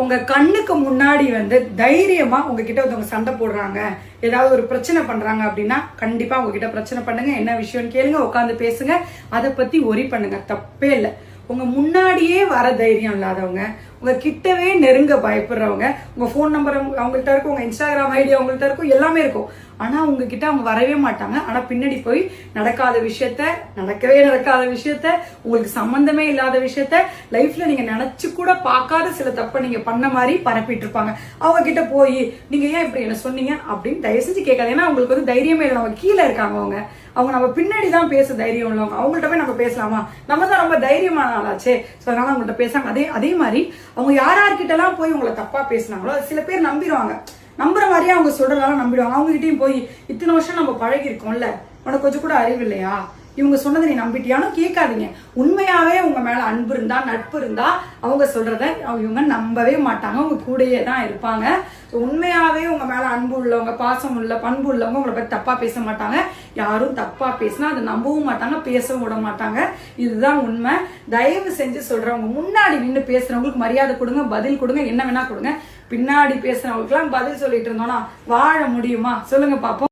உங்க கண்ணுக்கு முன்னாடி வந்து தைரியமா உங்ககிட்ட ஒருத்தவங்க சண்டை போடுறாங்க ஏதாவது ஒரு பிரச்சனை பண்றாங்க அப்படின்னா கண்டிப்பா உங்ககிட்ட பிரச்சனை பண்ணுங்க. என்ன விஷயம்னு கேளுங்க உட்காந்து பேசுங்க. அதை பத்தி ஒரி பண்ணுங்க. தப்பே இல்லை. உங்க முன்னாடியே வர தைரியம் இல்லாதவங்க உங்க கிட்டவே நெருங்க பயப்படுறவங்க உங்க ஃபோன் நம்பர் அவங்கள்ட்ட இருக்கும் உங்க இன்ஸ்டாகிராம் ஐடி அவங்கள்ட்ட இருக்கும் எல்லாமே இருக்கும். ஆனா உங்ககிட்ட அவங்க வரவே மாட்டாங்க. ஆனா பின்னாடி போய் நடக்காத விஷயத்த நடக்கவே நடக்காத விஷயத்த உங்களுக்கு சம்பந்தமே இல்லாத விஷயத்த லைஃப்ல நீங்க நினைச்சு கூட பார்க்காத சில தப்பை நீங்க பண்ண மாதிரி பரப்பிட்டு இருப்பாங்க. அவங்க கிட்ட போய் நீங்க ஏன் இப்படி என்ன சொன்னீங்க? அப்படின்னு தயவு செஞ்சு கேட்காது ஏன்னா அவங்களுக்கு வந்து தைரியமே இல்லை. அவங்க கீழே இருக்காங்க அவங்க. அவங்க நம்ம பின்னாடி தான் பேச தைரியம் உள்ளவங்க. அவங்கள்ட்ட போய் நம்ம பேசலாமா? நம்ம தான் ரொம்ப தைரியமான ஆளாச்சே. ஸோ அதனால அவங்கள்ட்ட பேசாங்க அதே அதே மாதிரி அவங்க யார் யார்கிட்டலாம் போய் உங்களை தப்பா பேசுனாங்களோ அது சில பேர் நம்பிடுவாங்க. நம்புற மாதிரியே அவங்க சொல்றதெல்லாம் நம்பிடுவாங்க. அவங்ககிட்டயும் போய் இத்தனை வருஷம் நம்ம பழகி இருக்கோம்ல உனக்கு கொஞ்சம் கூட அறிவு இல்லையா? இவங்க சொன்னதை நீ நம்பிட்டியானு கேட்காதீங்க. உண்மையாவே உங்க மேல அன்பு இருந்தா நட்பு இருந்தா அவங்க சொல்றத இவங்க நம்பவே மாட்டாங்க. உங்க கூடயே தான் இருப்பாங்க. உண்மையாவே உங்க மேல அன்பு உள்ளவங்க பாசம் உள்ள பண்பு உள்ளவங்க உங்களை பத்தி தப்பா பேச மாட்டாங்க. யாரும் தப்பா பேசினா அதை நம்பவும் மாட்டாங்க பேசவும் விட மாட்டாங்க. இதுதான் உண்மை. தயவு செஞ்சு சொல்றவங்க முன்னாடி நின்று பேசுறவங்களுக்கு மரியாதை கொடுங்க பதில் கொடுங்க என்ன வேணா கொடுங்க. பின்னாடி பேசுறவங்களுக்குலாம் பதில் சொல்லிட்டு இருந்தோம்னா வாழ முடியுமா? சொல்லுங்க பாப்போம்.